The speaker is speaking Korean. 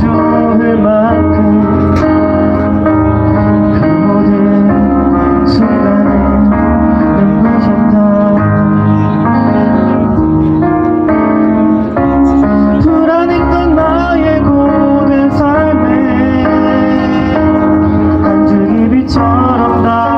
좋을 만큼 그 모든 순간을 눈부셨던 불안했던 나의 고된 삶에 한줄기 빛처럼 나